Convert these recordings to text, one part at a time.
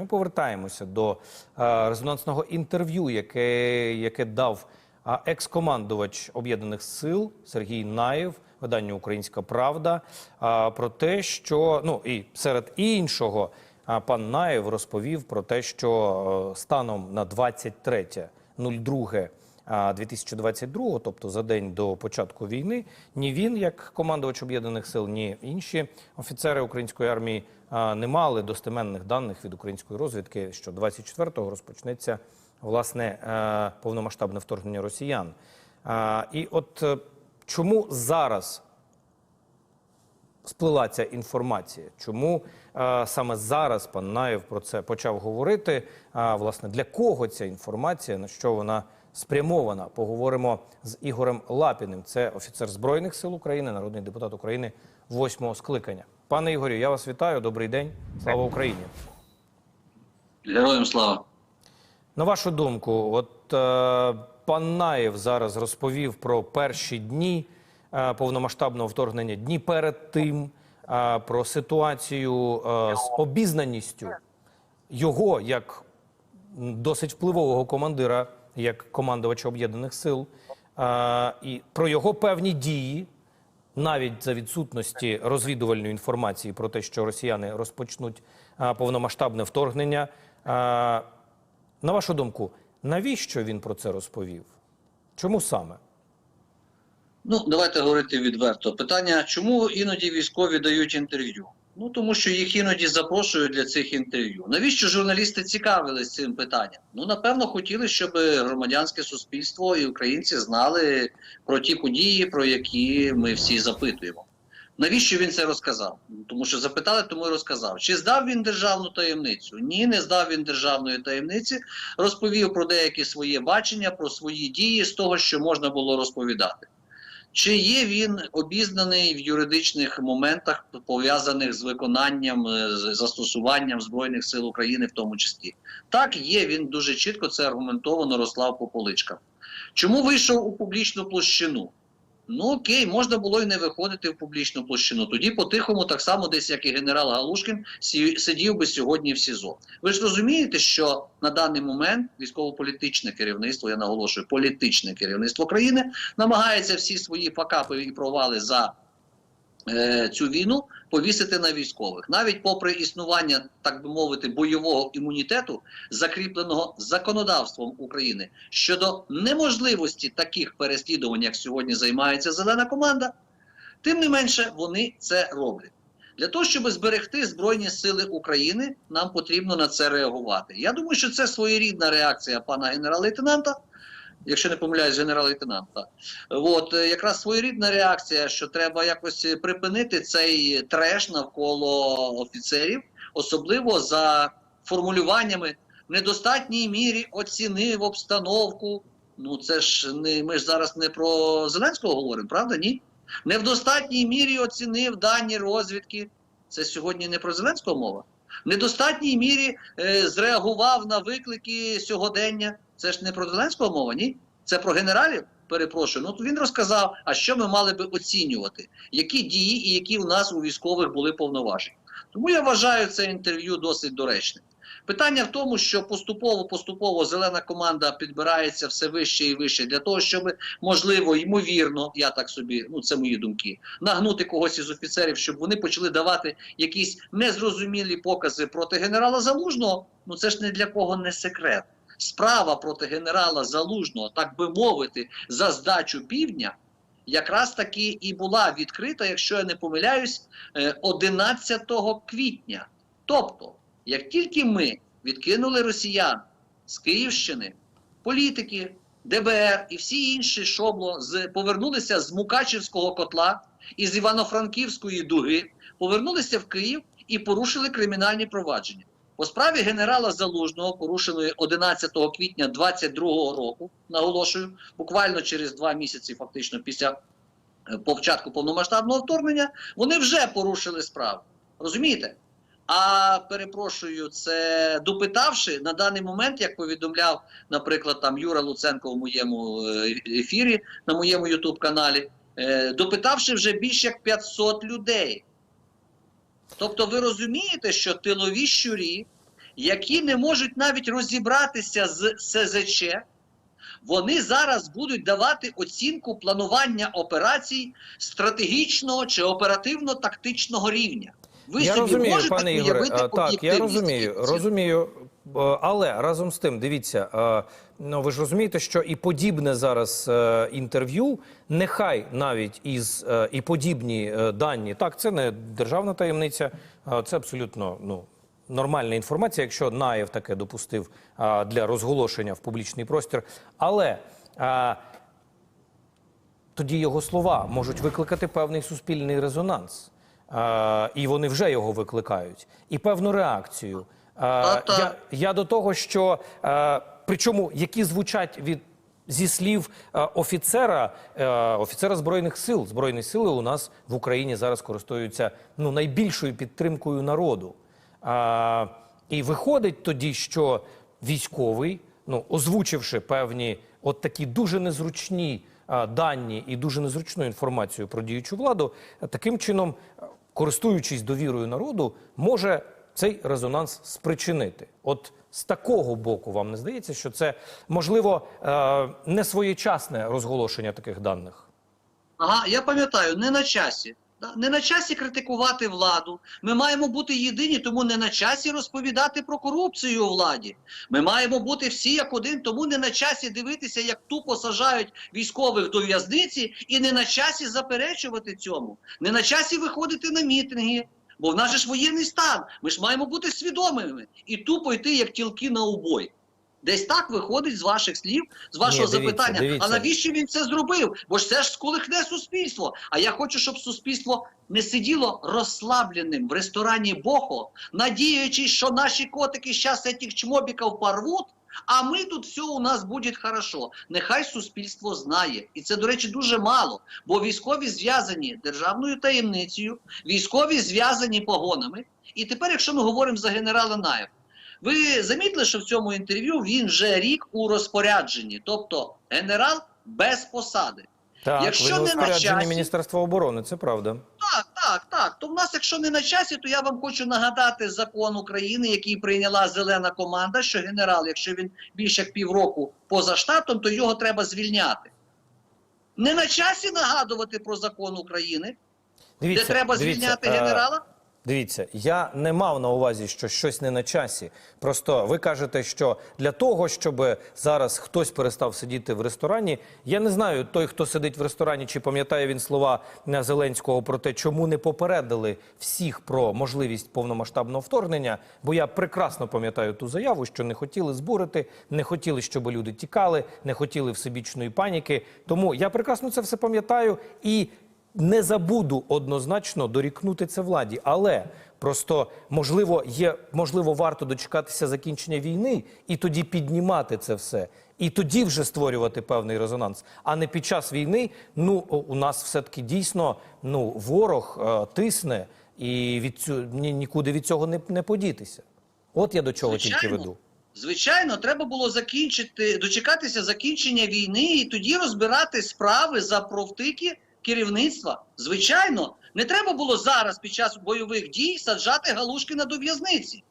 Ми повертаємося до е, резонансного інтерв'ю, яке, яке дав е, екс-командувач об'єднаних сил Сергій Наєв, видання Українська Правда, е, про те, що ну і серед іншого, пан Наєв розповів про те, що станом на 23.02 а, 2022, тобто за день до початку війни, ні він, як командувач об'єднаних сил, ні інші офіцери української армії не мали достеменних даних від української розвідки, що 24-го розпочнеться власне е, повномасштабне вторгнення росіян. І от е, чому зараз сплила ця інформація. Чому е, саме зараз пан Наєв про це почав говорити? А власне для кого ця інформація? На що вона спрямована? Поговоримо з Ігорем Лапіним. Це офіцер збройних сил України, народний депутат України восьмого скликання. Пане Ігорю, я вас вітаю. Добрий день. Слава Україні. Героям слава. На вашу думку, от е, пан Наєв зараз розповів про перші дні е, повномасштабного вторгнення, дні перед тим, е, про ситуацію е, з обізнаністю його як досить впливового командира, як командувача об'єднаних сил, і про його певні дії, навіть за відсутності розвідувальної інформації про те, що росіяни розпочнуть повномасштабне вторгнення. На вашу думку, навіщо він про це розповів? Чому саме? Ну, давайте говорити відверто. Питання, чому іноді військові дають інтерв'ю? Ну, тому що їх іноді запрошують для цих інтерв'ю. Навіщо журналісти цікавились цим питанням? Ну, напевно, хотіли, щоб громадянське суспільство і українці знали про ті події, про які ми всі запитуємо. Навіщо він це розказав? Ну, Тому що запитали, тому і розказав. Чи здав він державну таємницю? Ні, не здав він державної таємниці. Розповів про деякі своє бачення, про свої дії з того, що можна було розповідати. Чи є він обізнаний в юридичних моментах, пов'язаних з виконанням, е, з застосуванням Збройних сил України, в тому числі? Так, є, він дуже чітко це аргументовано Рослав по поличкам. Чому вийшов у публічну площину? Ну окей, можна було і не виходити в публічну площину. Тоді по-тихому, так само, десь як і генерал Галушкін, сидів би сьогодні в СІЗО. Ви ж розумієте, що на даний момент військово-політичне керівництво, я наголошую, політичне керівництво країни намагається всі свої факапи і провали за цю війну повісити на військових, навіть попри існування, так би мовити, бойового імунітету, закріпленого законодавством України щодо неможливості таких переслідувань, як сьогодні займається зелена команда, тим не менше вони це роблять. Для того, щоб зберегти Збройні Сили України, нам потрібно на це реагувати. Я думаю, що це своєрідна реакція пана генерал-лейтенанта, якщо не помиляюсь, генерал-лейтенанта. От е, якраз своєрідна реакція, що треба якось припинити цей треш навколо офіцерів, особливо за формулюваннями в недостатній мірі оцінив обстановку. Ну це ж не ми ж зараз не про Зеленського говоримо, правда? Ні? Не в достатній мірі оцінив дані розвідки. Це сьогодні не про Зеленського мова. В недостатній мірі е, зреагував на виклики сьогодення. Це ж не про Зеленського мова, ні? Це про генералів. Перепрошую. Ну то він розказав, а що ми мали би оцінювати, які дії і які у нас у військових були повноваження. Тому я вважаю це інтерв'ю досить доречним. Питання в тому, що поступово-поступово зелена команда підбирається все вище і вище для того, щоб можливо, ймовірно, я так собі, ну це мої думки, нагнути когось із офіцерів, щоб вони почали давати якісь незрозумілі покази проти генерала Залужного. Ну це ж не для кого не секрет. Справа проти генерала Залужного, так би мовити, за здачу півдня. Якраз таки і була відкрита, якщо я не помиляюсь, е, 11 квітня. Тобто, як тільки ми відкинули росіян з Київщини, політики, ДБР і всі інші шобло з повернулися з Мукачівського котла і з Івано-Франківської дуги, повернулися в Київ і порушили кримінальні провадження. По справі генерала Залужного, порушеної 11 квітня 22 року, наголошую, буквально через два місяці, фактично після е, початку повномасштабного вторгнення, вони вже порушили справу. Розумієте? А перепрошую, це допитавши на даний момент, як повідомляв, наприклад, там Юра Луценко в моєму е, ефірі на моєму Ютуб каналі, е, допитавши вже більше як 500 людей. Тобто, ви розумієте, що тилові щурі, які не можуть навіть розібратися з СЗЧ, вони зараз будуть давати оцінку планування операцій стратегічного чи оперативно-тактичного рівня. Ви я собі розумію, можете пане Ігоре. уявити Так, я розумію, розумію. Е, Але разом з тим, дивіться, е, ну ви ж розумієте, що і подібне зараз е, інтерв'ю, нехай навіть із і подібні дані, так, це не державна таємниця, це абсолютно ну. Нормальна інформація, якщо Наєв таке допустив а, для розголошення в публічний простір. Але а, тоді його слова можуть викликати певний суспільний резонанс. Е, і вони вже його викликають. І певну реакцію. Е, я, я до того, що е, причому які звучать від зі слів е, офіцера, е, офіцера збройних сил. Збройні сили у нас в Україні зараз користуються ну найбільшою підтримкою народу. А, і виходить тоді, що військовий, ну озвучивши певні от такі дуже незручні а, дані і дуже незручну інформацію про діючу владу, таким чином, користуючись довірою народу, може цей резонанс спричинити. От з такого боку вам не здається, що це можливо е, не своєчасне розголошення таких даних. Ага, я пам'ятаю, не на часі. Не на часі критикувати владу. Ми маємо бути єдині, тому не на часі розповідати про корупцію у владі. Ми маємо бути всі як один, тому не на часі дивитися, як тупо сажають військових до в'язниці, і не на часі заперечувати цьому. Не на часі виходити на мітинги. Бо в нас же ж воєнний стан. Ми ж маємо бути свідомими і тупо йти як тілки на убой. Десь так виходить з ваших слів, з вашого Ні, дивіться, запитання. дивіться. А навіщо він це зробив? Бо ж це ж сколихне суспільство. А я хочу, щоб суспільство не сиділо розслабленим в ресторані Бохо, надіючись, що наші котики зараз цих чмобіків порвуть, а ми тут все у нас буде хорошо. Нехай суспільство знає. І це, до речі, дуже мало. Бо військові зв'язані державною таємницею, військові зв'язані погонами. І тепер, якщо ми говоримо за генерала Наєв, ви замітили, що в цьому інтерв'ю він вже рік у розпорядженні, тобто генерал без посади. Так, Якщо ви не на часі- Міністерства оборони, це правда. Так. То в нас, якщо не на часі, то я вам хочу нагадати закон України, який прийняла зелена команда, що генерал, якщо він більше як півроку поза штатом, то його треба звільняти. Не на часі нагадувати про закон України, Дивіться, де треба дивіться, звільняти е, генерала. Дивіться, я не мав на увазі, що щось не на часі. Просто ви кажете, що для того, щоб зараз хтось перестав сидіти в ресторані, я не знаю, той, хто сидить в ресторані, чи пам'ятає він слова е, Зеленського про те, чому не попередили всіх про можливість повномасштабного вторгнення. Бо я прекрасно пам'ятаю ту заяву, що не хотіли збурити, не хотіли, щоб люди тікали, не хотіли всебічної паніки. Тому я прекрасно це все пам'ятаю і не забуду однозначно дорікнути це владі, але просто можливо є можливо варто дочекатися закінчення війни і тоді піднімати це все, і тоді вже створювати певний резонанс. А не під час війни. Ну у нас все таки дійсно ну ворог е, тисне, і від цю ні, нікуди від цього не, не подітися. От я до чого тільки веду. Звичайно, треба було закінчити, дочекатися закінчення війни і тоді розбирати справи за провтики керівництва. Звичайно, не треба було зараз під час бойових дій саджати Галушкіна до в'язниці.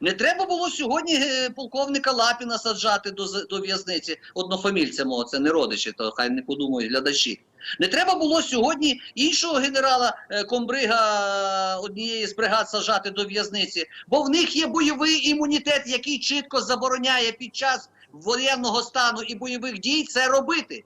Не треба було сьогодні е, полковника Лапіна саджати до, до в'язниці однофамільця мого, це не родичі, то хай не подумають глядачі. Не треба було сьогодні іншого генерала е, комбрига однієї з бригад саджати до в'язниці, бо в них є бойовий імунітет, який чітко забороняє під час воєнного стану і бойових дій це робити.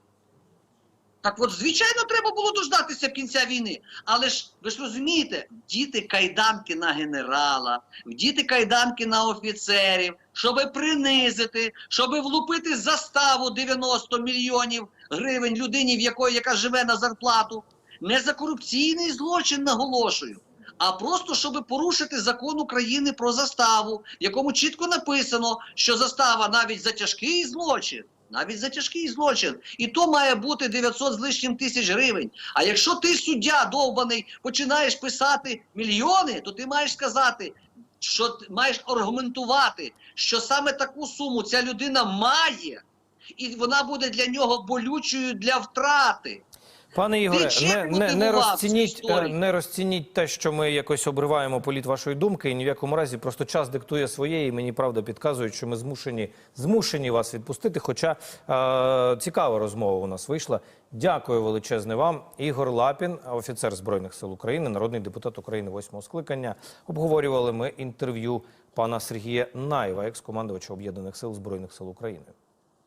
Так от, звичайно, треба було дождатися кінця війни. Але ж ви ж розумієте, діти кайданки на генерала, діти кайданки на офіцерів, щоб принизити, щоб влупити заставу 90 мільйонів гривень людині, в якої яка живе на зарплату. Не за корупційний злочин наголошую, а просто щоб порушити закон України про заставу, в якому чітко написано, що застава навіть за тяжкий злочин. Навіть за тяжкий злочин. І то має бути 900 з лишнім тисяч гривень. А якщо ти суддя довбаний починаєш писати мільйони, то ти маєш сказати, що ти маєш аргументувати, що саме таку суму ця людина має, і вона буде для нього болючою для втрати. Пане Ігоре, не, не, не, розцініть, е, не розцініть те, що ми якось обриваємо політ вашої думки, і ні в якому разі просто час диктує своє, і мені правда підказують, що ми змушені, змушені вас відпустити. Хоча е, цікава розмова у нас вийшла. Дякую величезне вам. Ігор Лапін, офіцер Збройних сил України, народний депутат України восьмого скликання. Обговорювали ми інтерв'ю пана Сергія Наєва, екс-командувача Об'єднаних сил Збройних сил України.